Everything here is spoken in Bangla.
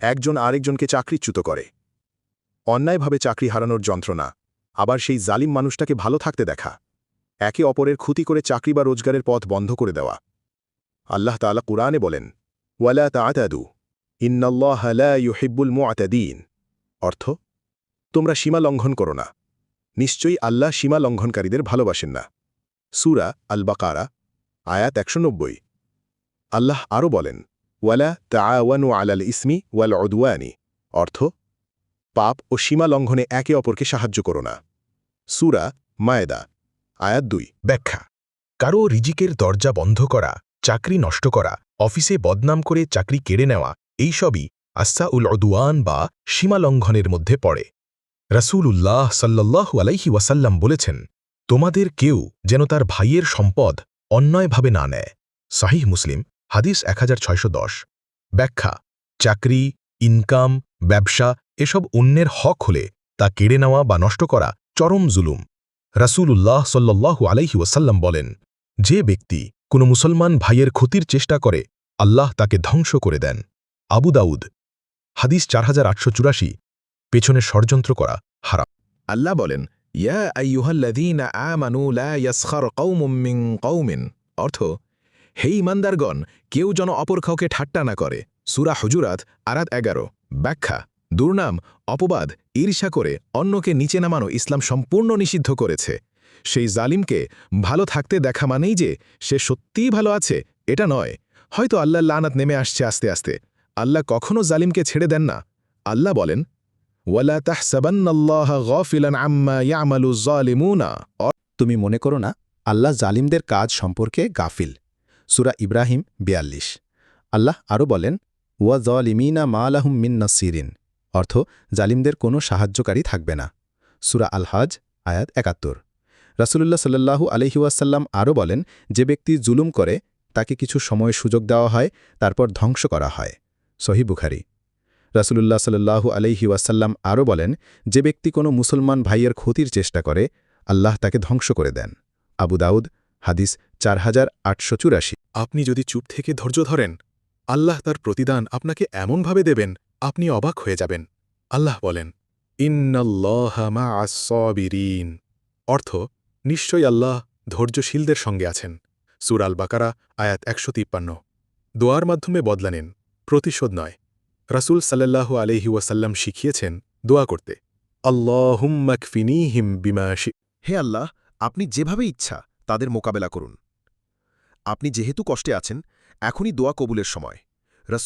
একজন আরেকজনকে চাকরিচ্যুত করে। অন্যায়ভাবে চাকরি হারানোর যন্ত্রণা। আবার সেই জালিম মানুষটাকে ভালো থাকতে দেখা। একে অপরের ক্ষতি করে চাকরি বা রোজগারের পথ বন্ধ করে দেওয়া। আল্লাহ তাআলা কুরআনে বলেন, ওয়ালা তাআতাদু, ইন্নাল্লাহ লা ইউহিব্বুল মুআতাদিন। অর্থ, তোমরা সীমা লঙ্ঘন করো না। নিশ্চয়ই আল্লাহ সীমা লঙ্ঘনকারীদের ভালোবাসেন না। সুরা আল বাকারা আয়াত একশো নব্বই। আল্লাহ আরও বলেন ওয়ালা তাআওয়ানু আলাল ইসমি ওয়াল অদুয়ানি অর্থ, পাপ ও সীমা লঙ্ঘনে একে অপরকে সাহায্য করো না। সুরা মায়েদা, আয়াত দুই, ব্যাখ্যা। কারও রিজিকের দরজা বন্ধ করা, চাকরি নষ্ট করা, অফিসে বদনাম করে চাকরি কেড়ে নেওয়া, এই এইসবই আস্সা উল অদুয়ান বা সীমালঙ্ঘনের মধ্যে পড়ে। রাসূল উল্লাহ সাল্লাল্লাহু আলাইহি ওয়াসাল্লাম বলেছেন, তোমাদের কেউ যেন তার ভাইয়ের সম্পদ অন্যায়ভাবে না নেয়। সাহিহ মুসলিম হাদিস এক হাজার ছয়শো দশ। ব্যাখ্যা, চাকরি, ইনকাম, ব্যবসা এসব অন্যের হক হলে তা কেড়ে নেওয়া বা নষ্ট করা চরম জুলুম। রাসূলুল্লাহ সাল্লাল্লাহু আলাইহি ওয়াসাল্লাম বলেন, যে ব্যক্তি কোনো মুসলমান ভাইয়ের ক্ষতির চেষ্টা করে, আল্লাহ তাকে ধ্বংস করে দেন। আবু দাউদ, হাদিস চার হাজার আটশো চুরাশি, পেছনে ষড়যন্ত্র করা হারাম। আল্লাহ বলেন, ইয়া আমানু লা ইয়াসখার অর্থ হে ইমানদারগণ, কেউ যেন অপর কাউকে ঠাট্টা না করে। সুরা হজুরাত, আরাত এগারো। ব্যাখ্যা, দুর্নাম, অপবাদ, ঈর্ষা করে অন্যকে নিচে নামানো ইসলাম সম্পূর্ণ নিষিদ্ধ করেছে। সেই জালিমকে ভালো থাকতে দেখা মানেই যে সে সত্যিই ভালো আছে, এটা নয়। হয়তো আল্লাহ লানাত নেমে আসছে আস্তে আস্তে। আল্লাহ কখনও জালিমকে ছেড়ে দেন না। আল্লাহ বলেন, ওয়ালা তাহসাবান্নাল্লাহ গফিলান আম্মা ইয়ামালু জালিমুনা। তুমি মনে করো না, আল্লাহ জালিমদের কাজ সম্পর্কে গাফিল। সুরা ইব্রাহিম বিয়াল্লিশ। আল্লাহ আরও বলেন, ওয়া জলিমিনা মালাহুম মিন নসিরিন অর্থ, জালিমদের কোনো সাহায্যকারী থাকবে না। সুরা আলহাজ, আয়াত একাত্তর। রাসুলুল্লাহ সাল্লাল্লাহু আলহিউসাল্লাম আরও বলেন, যে ব্যক্তি জুলুম করে, তাকে কিছু সময় সুযোগ দেওয়া হয়, তারপর ধ্বংস করা হয়। সহি বুখারি। রাসুলুল্লাহ সাল্লাল্লাহু আলহি ওয়াসাল্লাম আরও বলেন, যে ব্যক্তি কোনো মুসলমান ভাইয়ের ক্ষতির চেষ্টা করে, আল্লাহ তাকে ধ্বংস করে দেন। আবু দাউদ, হাদিস চার হাজার আটশো চুরাশি। আপনি যদি চুপ থেকে ধৈর্য ধরেন আল্লাহ তার প্রতিদান আপনাকে এমনভাবে দেবেন আপনি অবাক হয়ে যাবেন। আল্লাহ বলেন ইন্নআল্লাহমাসবিরিন অর্থ নিশ্চয়ই আল্লাহ ধৈর্যশীলদের সঙ্গে আছেন। সুরাল বাকারা আয়াত একশো তিপ্পান্ন। দোয়ার মাধ্যমে বদলা নেন প্রতিশোধ নয়। রাসুল সাল্লাল্লাহু আলহি ওয়াসাল্লাম শিখিয়েছেন দোয়া করতে আল্লাহুম্মাকফিনিহিম বিমাশি হে আল্লাহ আপনি যেভাবে ইচ্ছা তাদের মোকাবেলা করুন। আপনি যেহেতু কষ্টে আছেন এখনই দোয়া কবুলের সময়। রসুল